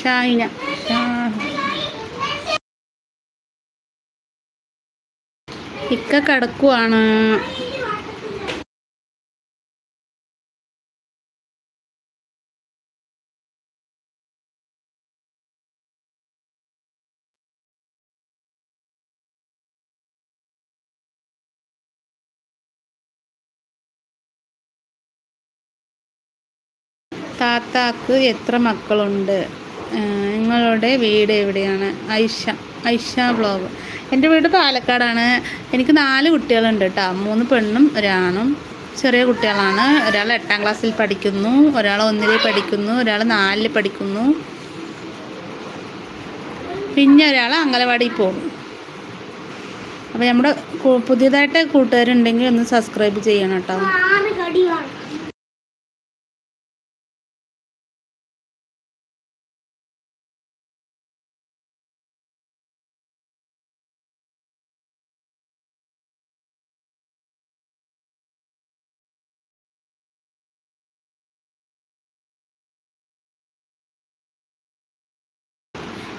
ഷാഹിന ഇക്ക കിടക്കുവാണ്. താത്താക്ക് എത്ര മക്കളുണ്ട്? നിങ്ങളുടെ വീട് എവിടെയാണ്? ഐഷ ഐഷ ബ്ലോഗ്. എന്റെ വീട് പാലക്കാടാണ്. എനിക്ക് നാല് കുട്ടികളുണ്ട് കേട്ടോ. മൂന്ന് പെണ്ണും ഒരാണും. ചെറിയ കുട്ടികളാണ്. ഒരാൾ എട്ടാം ക്ലാസ്സിൽ പഠിക്കുന്നു. ഒരാൾ ഒന്നിലെ പഠിക്കുന്നു. ഒരാൾ നാലിൽ പഠിക്കുന്നു. പിന്നെ ഒരാൾ അങ്കലവാടിയിൽ പോകും അപ്പോൾ നമ്മുടെ പുതിയതായിട്ട് കൂട്ടുകാരുണ്ടെങ്കിൽ ഒന്ന് സബ്സ്ക്രൈബ് ചെയ്യണം കേട്ടോ.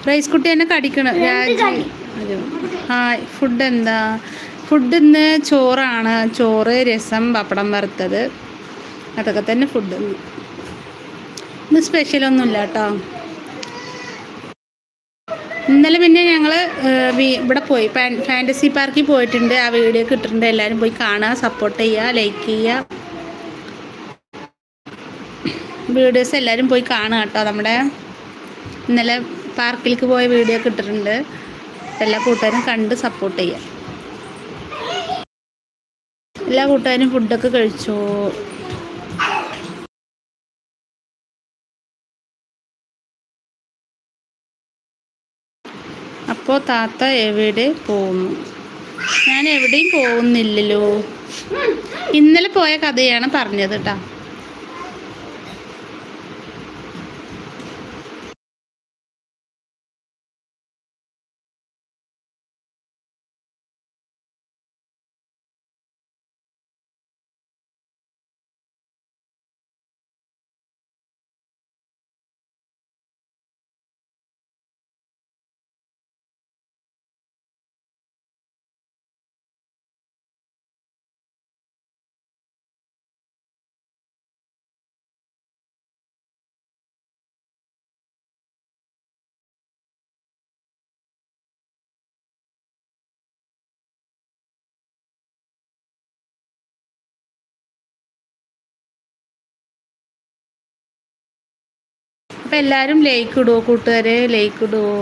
റൈസ് കുട്ടി തന്നെ കടിക്കണം രാജി. ഹായ് ഫുഡ് എന്താ ഫുഡ് ഇന്ന് ചോറാണ്. ചോറ് രസം പപ്പടം വറുത്തത്. അതൊക്കെ തന്നെ ഫുഡ്. ഇന്ന് സ്പെഷ്യലൊന്നുമില്ല കേട്ടോ ഇന്നലെ പിന്നെ ഞങ്ങൾ ഇവിടെ പോയി. ഫാന്റസി പാർക്കിൽ പോയിട്ടുണ്ട്. ആ വീഡിയോ കിട്ടിട്ടുണ്ട് എല്ലാവരും പോയി കാണുക സപ്പോർട്ട് ചെയ്യുക ലൈക്ക് ചെയ്യുക. വീഡിയോസ് എല്ലാവരും പോയി കാണുക കേട്ടോ നമ്മുടെ ഇന്നലെ പാർക്കിലേക്ക് പോയ വീഡിയോ ഒക്കെ ഇട്ടിട്ടുണ്ട്. എല്ലാ കൂട്ടുകാരും കണ്ട് സപ്പോർട്ട് ചെയ്യാം. എല്ലാ കൂട്ടുകാരും ഫുഡൊക്കെ കഴിച്ചു? അപ്പോൾ താത്ത എവിടെ പോകുന്നു? ഞാൻ എവിടെയും പോകുന്നില്ലല്ലോ. ഇന്നലെ പോയ കഥയാണ് പറഞ്ഞത് കേട്ടോ. അപ്പം എല്ലാവരും ലൈക്ക് ഇടുവോ? കൂട്ടുകാരെ ലൈക്ക് ഇടുവോ?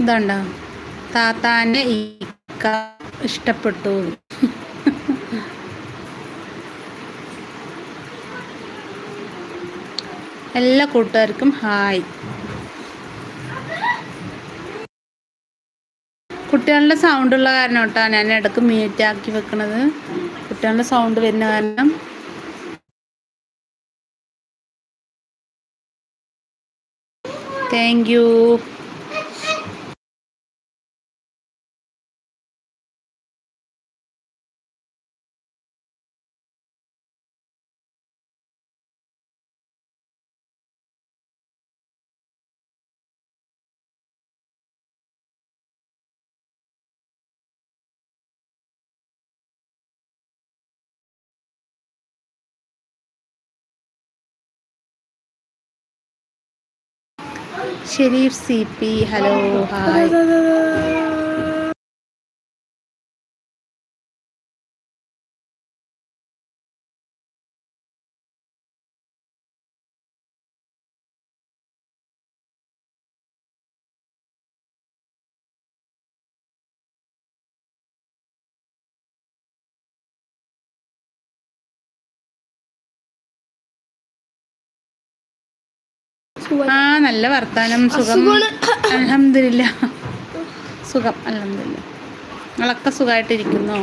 ഇതുണ്ടോ? താത്താന്റെ ഇക്ക ഇഷ്ടപ്പെട്ടു. എല്ലാ കൂട്ടുകാർക്കും ഹായ്. കുട്ടികളുടെ സൗണ്ട് ഉള്ള കാരണം കേട്ടോ ഞാൻ ഇടയ്ക്ക് മ്യൂറ്റ് ആക്കി വെക്കണത്. കുട്ടികളുടെ സൗണ്ട് വരുന്ന കാരണം. Thank you Sherif C P hello hi. ആ നല്ല വർത്താനം. സുഖം. അലഹമില്ല സുഖം. അലഹമില്ല നിങ്ങളൊക്കെ സുഖമായിട്ടിരിക്കുന്നു